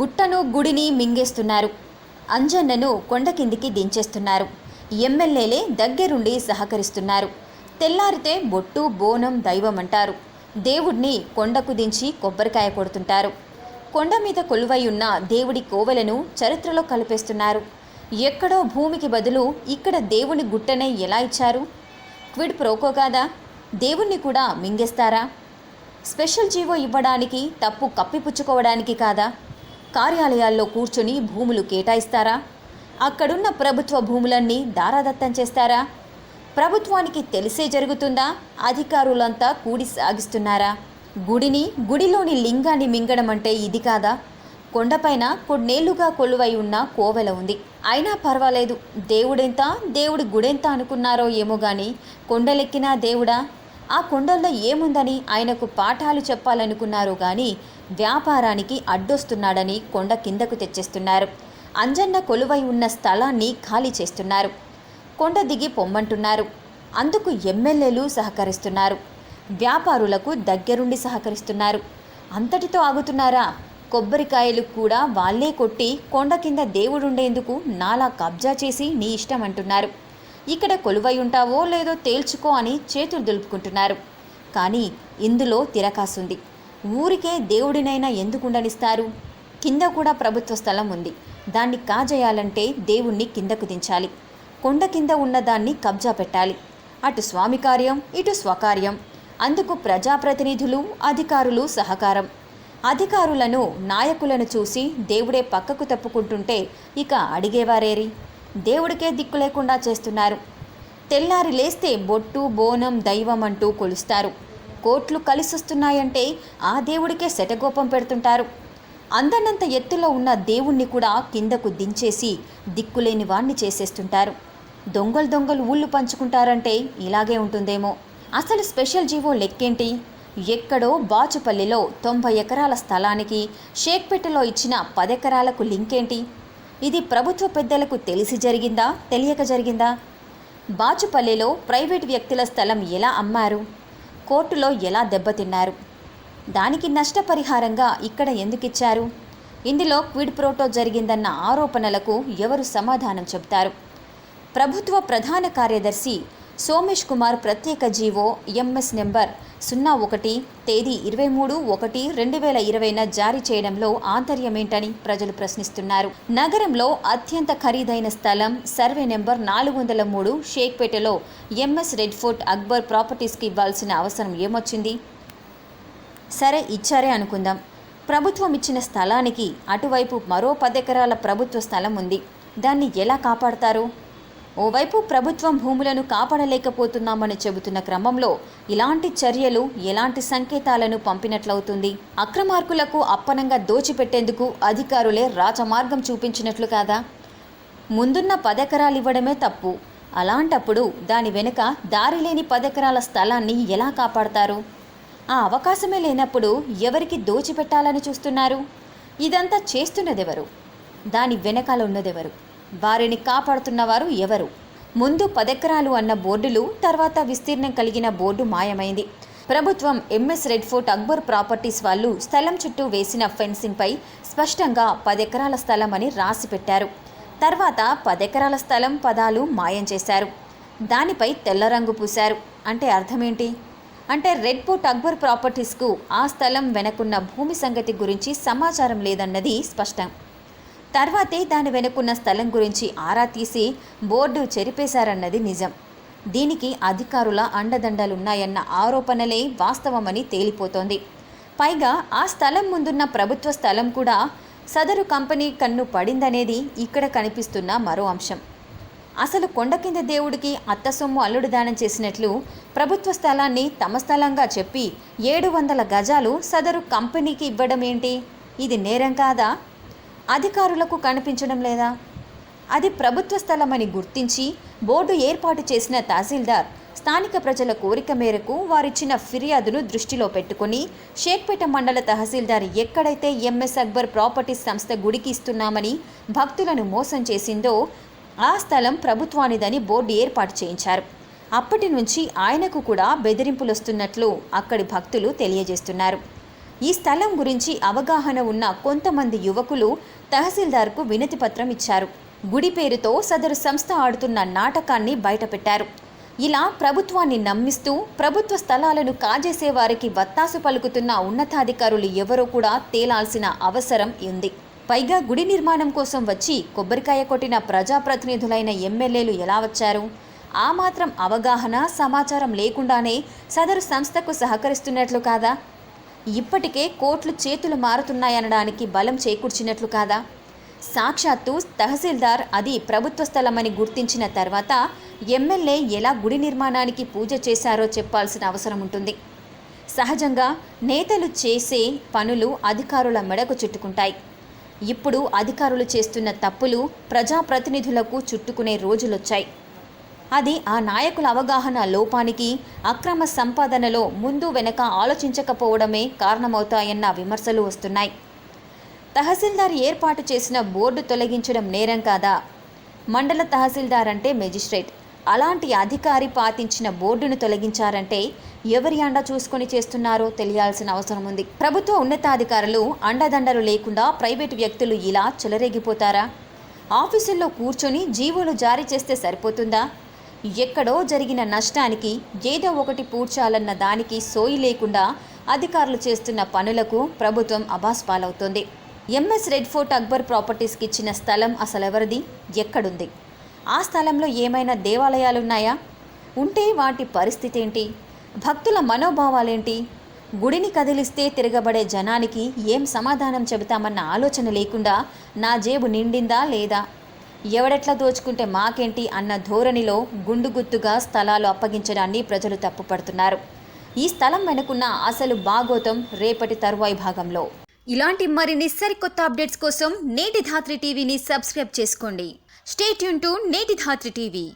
గుట్టను గుడిని మింగేస్తున్నారు. అంజన్నను కొండ కిందికి దించేస్తున్నారు. ఎమ్మెల్యేలే దగ్గరుండి సహకరిస్తున్నారు. తెల్లారితే బొట్టు బోనం దైవం అంటారు. దేవుడిని కొండకు దించి కొబ్బరికాయ కొడుతుంటారు. కొండ మీద కొలువై ఉన్న దేవుడి కోవెలను చరిత్రలో కలిపేస్తున్నారు. ఎక్కడో భూమికి బదులు ఇక్కడ దేవుని గుట్టనే ఎలా ఇచ్చారు? క్విడ్ ప్రోకో కాదా? దేవుణ్ణి కూడా మింగేస్తారా? స్పెషల్ జీవో ఇవ్వడానికి తప్పు కప్పిపుచ్చుకోవడానికి కాదా? కార్యాలయాల్లో కూర్చుని భూములు కేటాయిస్తారా? అక్కడున్న ప్రభుత్వ భూములన్నీ దారాదత్తం చేస్తారా? ప్రభుత్వానికి తెలిసే జరుగుతుందా? అధికారులంతా కూడి సాగిస్తున్నారా? గుడిని గుడిలోని లింగాన్ని మింగడం అంటే ఇది కాదా? కొండపైన కొన్నేళ్ళుగా కొలువై ఉన్న కోవెల ఉంది. అయినా పర్వాలేదు. దేవుడెంత దేవుడి గుడెంత అనుకున్నారో ఏమో గాని కొండలెక్కినా దేవుడా? ఆ కొండల్లో ఏముందని ఆయనకు పాఠాలు చెప్పాలనుకున్నారో కానీ వ్యాపారానికి అడ్డొస్తున్నాడని కొండ కిందకు తెచ్చేస్తున్నారు. అంజన్న కొలువై ఉన్న స్థలాన్ని ఖాళీ చేస్తున్నారు. కొండ దిగి పొమ్మంటున్నారు. అందుకు ఎమ్మెల్యేలు సహకరిస్తున్నారు. వ్యాపారులకు దగ్గరుండి సహకరిస్తున్నారు. అంతటితో ఆగుతున్నారా? కొబ్బరికాయలు కూడా వాళ్ళే కొట్టి కొండ కింద దేవుడుండేందుకు నాలా కబ్జా చేసి నీ ఇష్టం అంటున్నారు. ఇక్కడ కొలువై ఉంటావో లేదో తేల్చుకో అని చేతులు దులుపుకుంటున్నారు. కానీ ఇందులో తిరకాసుంది. ఊరికే దేవుడినైనా ఎందుకు ఉండనిస్తారు? కింద కూడా ప్రభుత్వ స్థలం ఉంది. దాన్ని కాజేయాలంటే దేవుణ్ణి కిందకు దించాలి. కొండ కింద ఉన్నదాన్ని కబ్జా పెట్టాలి. అటు స్వామి కార్యం ఇటు స్వకార్యం. అందుకు ప్రజాప్రతినిధులు అధికారులు సహకారం. అధికారులను నాయకులను చూసి దేవుడే పక్కకు తప్పుకుంటుంటే ఇక అడిగేవారేరి? దేవుడికే దిక్కు లేకుండా చేస్తున్నారు. తెల్లారి లేస్తే బొట్టు బోనం దైవం అంటూ కొలుస్తారు. కోట్లు కలిసొస్తున్నాయంటే ఆ దేవుడికే శటగోపం పెడుతుంటారు. అందనంత ఎత్తులో ఉన్న దేవుణ్ణి కూడా కిందకు దించేసి దిక్కులేని వాణ్ణి చేసేస్తుంటారు. దొంగలు దొంగలు ఊళ్ళు పంచుకుంటారంటే ఇలాగే ఉంటుందేమో. అసలు స్పెషల్ జీవో లెక్కేంటి? ఎక్కడో బాచుపల్లిలో తొంభై ఎకరాల స్థలానికి షేక్పేటలో ఇచ్చిన పదెకరాలకు లింకేంటి? ఇది ప్రభుత్వ పెద్దలకు తెలిసి జరిగిందా? తెలియక జరిగిందా? బాచుపల్లిలో ప్రైవేట్ వ్యక్తుల స్థలం ఎలా అమ్మారు? కోర్టులో ఎలా దెబ్బతిన్నారు? దానికి నష్టపరిహారంగా ఇక్కడ ఎందుకిచ్చారు? ఇందులో క్విడ్ ప్రోటో జరిగిందన్న ఆరోపణలకు ఎవరు సమాధానం చెబుతారు? ప్రభుత్వ ప్రధాన కార్యదర్శి సోమేష్ కుమార్ ప్రత్యేక జీవో ఎంఎస్ నెంబర్ సున్నా ఒకటి తేదీ ఇరవై మూడు ఒకటి రెండు వేల ఇరవైన జారీ చేయడంలో ఆంతర్యమేంటని ప్రజలు ప్రశ్నిస్తున్నారు. నగరంలో అత్యంత ఖరీదైన స్థలం సర్వే నెంబర్ నాలుగు వందల మూడు షేక్పేటలో M S Red Fort Akbar ప్రాపర్టీస్కి ఇవ్వాల్సిన అవసరం ఏమొచ్చింది? సరే ఇచ్చారే అనుకుందాం. ప్రభుత్వం ఇచ్చిన స్థలానికి అటువైపు మరో పదెకరాల ప్రభుత్వ స్థలం ఉంది. దాన్ని ఎలా కాపాడతారు? ఓవైపు ప్రభుత్వం భూములను కాపాడలేకపోతున్నామని చెబుతున్న క్రమంలో ఇలాంటి చర్యలు ఎలాంటి సంకేతాలను పంపినట్లవుతుంది? అక్రమార్కులకు అప్పనంగా దోచిపెట్టేందుకు అధికారులే రాచమార్గం చూపించినట్లు కాదా? ముందున్న పదెకరాలు ఇవ్వడమే తప్పు. అలాంటప్పుడు దాని వెనుక దారి లేని పదెకరాల స్థలాన్ని ఎలా కాపాడతారు? ఆ అవకాశమే లేనప్పుడు ఎవరికి దోచిపెట్టాలని చూస్తున్నారు? ఇదంతా చేస్తున్నదెవరు? దాని వెనకాల ఉన్నదెవరు? వారిని కాపాడుతున్నవారు ఎవరు? ముందు పదెకరాలు అన్న బోర్డులు తర్వాత విస్తీర్ణం కలిగిన బోర్డు మాయమైంది. ప్రభుత్వం MS red fort Akbar properties వాళ్ళు స్థలం చుట్టూ వేసిన ఫెన్సింగ్పై స్పష్టంగా పదెకరాల స్థలం అని రాసి పెట్టారు తర్వాత పదెకరాల స్థలం పదాలు మాయం చేశారు. దానిపై తెల్ల రంగు పూశారు. అంటే అర్థమేంటి? అంటే రెడ్ ఫోర్ట్ అక్బర్ ప్రాపర్టీస్కు ఆ స్థలం వెనకున్న భూమి సంగతి గురించి సమాచారం లేదన్నది స్పష్టం. తర్వాతే దాని వెనుకున్న స్థలం గురించి ఆరా తీసి బోర్డు చెరిపేశారన్నది నిజం. దీనికి అధికారుల అండదండలున్నాయన్న ఆరోపణలే వాస్తవమని తేలిపోతోంది. పైగా ఆ స్థలం ముందున్న ప్రభుత్వ స్థలం కూడా సదరు కంపెనీ కన్ను పడిందనేది ఇక్కడ కనిపిస్తున్న మరో అంశం. అసలు కొండ కింద దేవుడికి అత్త సొమ్ము అల్లుడు దానం చేసినట్లు ప్రభుత్వ స్థలాన్ని తమ స్థలంగా చెప్పి ఏడు వందల గజాలు సదరు కంపెనీకి ఇవ్వడం ఏంటి ఇది నేరం కాదా? అధికారులకు కనిపించడం లేదా? అది ప్రభుత్వ స్థలమని గుర్తించి బోర్డు ఏర్పాటు చేసిన తహసీల్దార్ స్థానిక ప్రజల కోరిక మేరకు వారిచ్చిన ఫిర్యాదును దృష్టిలో పెట్టుకుని షేక్పేట మండల తహసీల్దార్ ఎక్కడైతే ఎంఎస్ అక్బర్ ప్రాపర్టీస్ సంస్థ గుడికి ఇస్తున్నామని భక్తులను మోసం చేసిందో ఆ స్థలం ప్రభుత్వానిదని బోర్డు ఏర్పాటు చేయించారు. అప్పటి నుంచి ఆయనకు కూడా బెదిరింపులు వస్తున్నట్లు అక్కడి భక్తులు తెలియజేస్తున్నారు. ఈ స్థలం గురించి అవగాహన ఉన్న కొంతమంది యువకులు తహసీల్దార్కు వినతి పత్రం ఇచ్చారు. గుడి పేరుతో సదరు సంస్థ ఆడుతున్న నాటకాన్ని బయటపెట్టారు. ఇలా ప్రభుత్వాన్ని నమ్మిస్తూ ప్రభుత్వ స్థలాలను కాజేసే వారికి వత్తాసు పలుకుతున్న ఉన్నతాధికారులు ఎవరో కూడా తేలాల్సిన అవసరం ఉంది. పైగా గుడి నిర్మాణం కోసం వచ్చి కొబ్బరికాయ కొట్టిన ప్రజాప్రతినిధులైన ఎమ్మెల్యేలు ఎలా వచ్చారు? ఆ మాత్రం అవగాహన సమాచారం లేకుండానే సదరు సంస్థకు సహకరిస్తున్నట్లు కాదా? ఇప్పటికే కోట్లు చేతులు మారుతున్నాయనడానికి బలం చేకూర్చినట్లు కాదా? సాక్షాత్తు తహసీల్దార్ అది ప్రభుత్వ స్థలమని గుర్తించిన తర్వాత ఎమ్మెల్యే ఎలా గుడి నిర్మాణానికి పూజ చేశారో చెప్పాల్సిన అవసరం ఉంటుంది. సహజంగా నేతలు చేసే పనులు అధికారుల మెడకు చుట్టుకుంటాయి. ఇప్పుడు అధికారులు చేస్తున్న తప్పులు ప్రజాప్రతినిధులకు చుట్టుకునే రోజులొచ్చాయి. అది ఆ నాయకుల అవగాహన లోపానికి అక్రమ సంపాదనలో ముందు వెనక ఆలోచించకపోవడమే కారణమవుతాయన్న విమర్శలు వస్తున్నాయి. తహసీల్దార్ ఏర్పాటు చేసిన బోర్డు తొలగించడం నేరం కాదా? మండల తహసీల్దార్ అంటే మెజిస్ట్రేట్. అలాంటి అధికారి పాతించిన బోర్డును తొలగించారంటే ఎవరి అండ చూసుకొని చేస్తున్నారో తెలియాల్సిన అవసరం ఉంది. ప్రభుత్వ ఉన్నతాధికారులు అండదండలు లేకుండా ప్రైవేటు వ్యక్తులు ఇలా చెలరేగిపోతారా? ఆఫీసుల్లో కూర్చొని జీవోలు జారీ చేస్తే సరిపోతుందా? ఎక్కడో జరిగిన నష్టానికి ఏదో ఒకటి పూడ్చాలన్న దానికి సోయి లేకుండా అధికారులు చేస్తున్న పనులకు ప్రభుత్వం అబాస్ పాలవుతోంది. ఎంఎస్ రెడ్ ఫోర్ట్ అక్బర్ ప్రాపర్టీస్కి ఇచ్చిన స్థలం అసలెవరిది? ఎక్కడుంది? ఆ స్థలంలో ఏమైనా దేవాలయాలున్నాయా? ఉంటే వాటి పరిస్థితి ఏంటి భక్తుల మనోభావాలేంటి? గుడిని కదిలిస్తే తిరగబడే జనానికి ఏం సమాధానం చెబుతామన్న ఆలోచన లేకుండా నా జేబు నిండిందా లేదా? ఎవడెట్లా దోచుకుంటే మాకేంటి అన్న ధోరణిలో గుండుగుత్తుగా స్థలాలు అప్పగించడాన్ని ప్రజలు తప్పుపడుతున్నారు. ఈ స్థలం వెనుకున్న అసలు బాగోతం రేపటి తరువాయి భాగంలో. ఇలాంటి మరిన్ని సరికొత్త అప్డేట్స్ కోసం నేటి ధాత్రి టీవీని సబ్స్క్రైబ్ చేసుకోండి. స్టేట్ యూన్ టు నేటి ధాత్రి టీవీ.